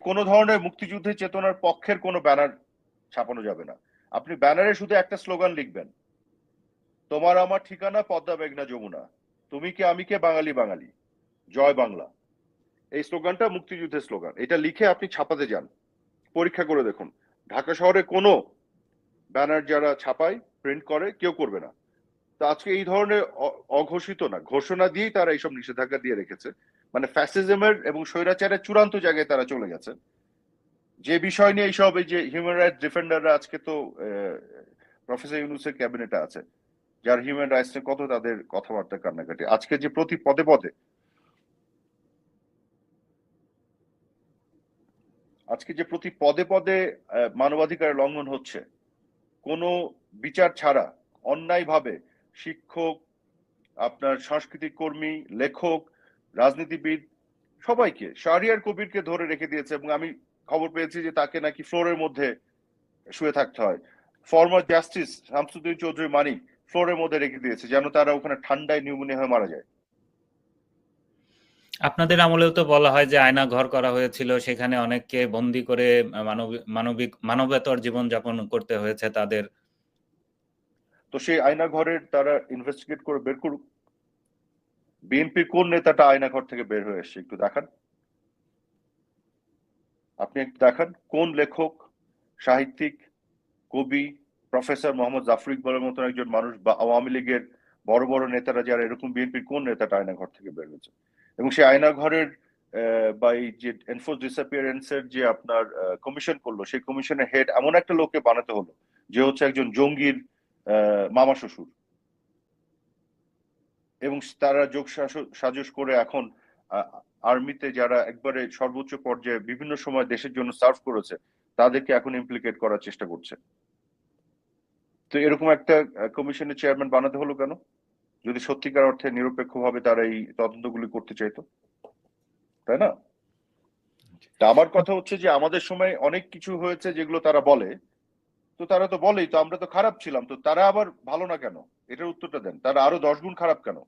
কোনো ধরনের মুক্তিযুদ্ধের চেতনার পক্ষের কোনো ব্যানার ছাপানো যাবে না। আপনি ব্যানারে শুধু একটা স্লোগান লিখবেন, তোমার আমার ঠিকানা, পদ্মা মেঘনা যমুনা। তুমি কে, আমি কে, বাঙালি বাঙালি। জয় বাংলা। এই স্লোগানটা মুক্তিযুদ্ধের স্লোগান। এটা লিখে আপনি ছাপাতে যান। পরীক্ষা করে দেখুন। ঢাকা শহরে কোনো ব্যানার যারা ছাপায়, প্রিন্ট করে, কেউ করবে না। তো আজকে এই ধরনের অঘোষিত না, ঘোষণা দিয়েই তারা এইসব নিষেধাজ্ঞা দিয়ে রেখেছে। মানে ফ্যাসিজমের এবং স্বৈরাচারের চূড়ান্ত জায়গায় তারা চলে গেছে। যে বিষয় নিয়ে এইসব, এই যে হিউম্যান রাইটস ডিফেন্ডাররা আজকে তো প্রফেসর ইউনুসের ক্যাবিনেটে আছে, যার হিউম্যান রাইটস নিয়ে কত তাদের কথাবার্তা কান্নাকাটি। আজকে যে প্রতি পদে পদে আজকে যে প্রতি পদে পদে মানবাধিকার লঙ্ঘন হচ্ছে, কোনো বিচার ছাড়া, অন্যায়ভাবে শিক্ষক, আপনার সাংস্কৃতিক কর্মী, লেখক রাজনীতিবিদ সবাইকে শাহরিয়ার কবিরকে ধরে রেখে দিয়েছে এবং আমি খবর পেয়েছি যে তাকে নাকি ফ্লোরের মধ্যে শুয়ে থাকতে হয়। ফর্মার জাস্টিস শামসুদ্দিন চৌধুরী মানিক ফ্লোরের মধ্যে রেখে দিয়েছে যেন তারা ওখানে ঠান্ডায় নিউমোনিয়া হয়ে মারা যায়। আপনাদের আমলেও তো বলা হয় যে আয়না ঘর করা হয়েছিল সেখানে অনেককে বন্দি করে মানবিক মানবিক মানবেতর জীবন যাপন করতে হয়েছে তাদের। তো সেই আয়না ঘরের তারা ইনভেস্টিগেট করে বের করুক। বিএনপির কোন নেতাটা আয়না ঘর থেকে বের হয়ে এসছে? একটু দেখান। আপনি একটু দেখান কোন লেখক সাহিত্যিক কবি প্রফেসর মোহাম্মদ জাফর ইকবালের মতন একজন মানুষ বা আওয়ামী লীগের বড় বড় নেতারা যারা এরকম বিএনপির কোন নেতাটা আয়না ঘর থেকে বের হয়েছে? এবং সেই আয়না ঘরের আহ, বা এই যে এনফোর্স ডিসঅ্যাপিয়ারেন্স এর যে আপনার কমিশন করল সেই কমিশনের হেড এমন একটা লোককে বানাতে হলো যে হচ্ছে একজন জঙ্গির মামা শ্বশুর। এবং তারা যোগ সাজ- সাজস করে এখন আর্মিতে যারা একবারে সর্বোচ্চ পর্যায়ে বিভিন্ন সময় দেশের জন্য সার্ভ করেছে, তাদেরকে এখন ইমপ্লিকেট করার চেষ্টা করছে। তো এরকম একটা কমিশনের চেয়ারম্যান বানাতে হলো কেন? যদি সত্যিকার অর্থে নিরপেক্ষভাবে তারা এই তদন্তগুলি করতে চাইতো? তাই না? আমার কথা হচ্ছে যে আমাদের সময় অনেক কিছু হয়েছে যেগুলো তারা বলে। তো তারা তো বলেই, তো আমরা তো খারাপ ছিলাম, তো তারা আবার ভালো না কেন? এটার উত্তরটা দেন। তারা আরও দশ গুণ খারাপ কেন?